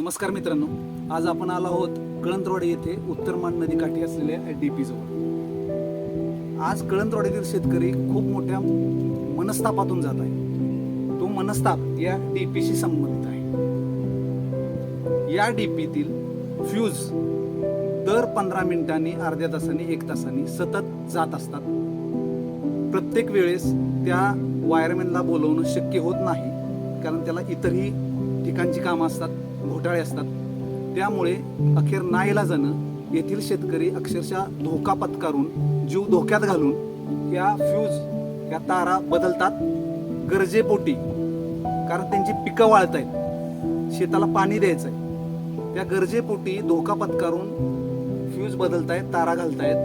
नमस्कार मित्रांनो आज आपण आलो आहोत कळंतवाडी येथे उत्तर मान नदीकाठी असलेल्या डी पी जवळ. आज कळंतवाडीतील शेतकरी खूप मोठ्या मनस्तापातून जात आहे तो मनस्ताप या डीपीशी संबंधित आहे. या डीपीतील फ्यूज दर पंधरा मिनिटांनी अर्ध्या तासांनी एक तासांनी सतत जात असतात. प्रत्येक वेळेस त्या वायरमॅनला बोलवणं शक्य होत नाही कारण त्याला इतरही पिकांची कामं असतात घोटाळे असतात. त्यामुळे अखेर नाईला जाणं येथील शेतकरी अक्षरशः धोका पत्करून जीव धोक्यात घालून या फ्यूज या तारा बदलतात. गरजेपोटी कारण त्यांची पिकं वाळत आहेत शेताला पाणी द्यायचं आहे त्या गरजेपोटी धोका पत्कारून फ्यूज बदलतायत तारा घालतायत.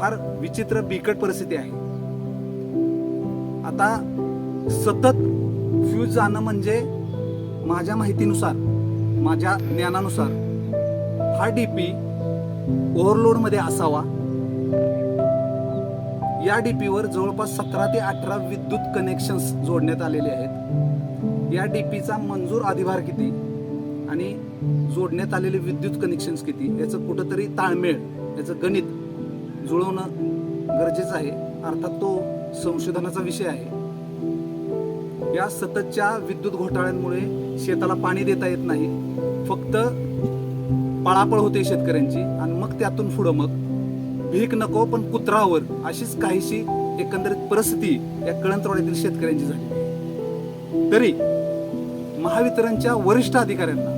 फार विचित्र बिकट परिस्थिती आहे. आता सतत फ्यूज जाणं म्हणजे माझ्या माहितीनुसार माझ्या ज्ञानानुसार हा डी पी ओव्हरलोडमध्ये असावा. या डी पीवर जवळपास सतरा ते अठरा विद्युत कनेक्शन्स जोडण्यात आलेले आहेत. या डी पीचा मंजूर अधिभार किती आणि जोडण्यात आलेले विद्युत कनेक्शन्स किती याचं कुठंतरी ताळमेळ याचं गणित जुळवणं गरजेचं आहे. अर्थात तो संशोधनाचा विषय आहे. या सततच्या विद्युत घोटाळ्यांमुळे शेताला पाणी देता येत नाही. फक्त पळापळ होते शेतकऱ्यांची आणि मग त्यातून पुढं मग भीक नको पण कुत्रावर अशीच काहीशी एकंदरीत परिस्थिती या कळंतवाड्यातील शेतकऱ्यांची झाली. तरी महावितरणच्या वरिष्ठ अधिकाऱ्यांना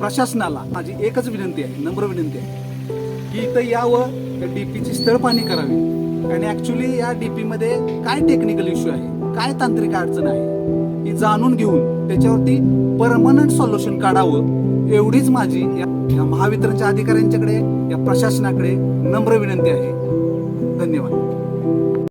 प्रशासनाला माझी एकच विनंती आहे नम्र विनंती आहे की इथं यावं या डीपीची स्थळ पाणी करावी. आणि ऍक्च्युली या डी पीमध्ये काय टेक्निकल इश्यू आहे? काय तांत्रिक अडचण आहे ही जाणून घेऊन त्याच्यावरती परमनंट सोल्युशन काढावं एवढीच माझी या महावितरणच्या अधिकाऱ्यांच्याकडे या प्रशासनाकडे नम्र विनंती आहे. धन्यवाद.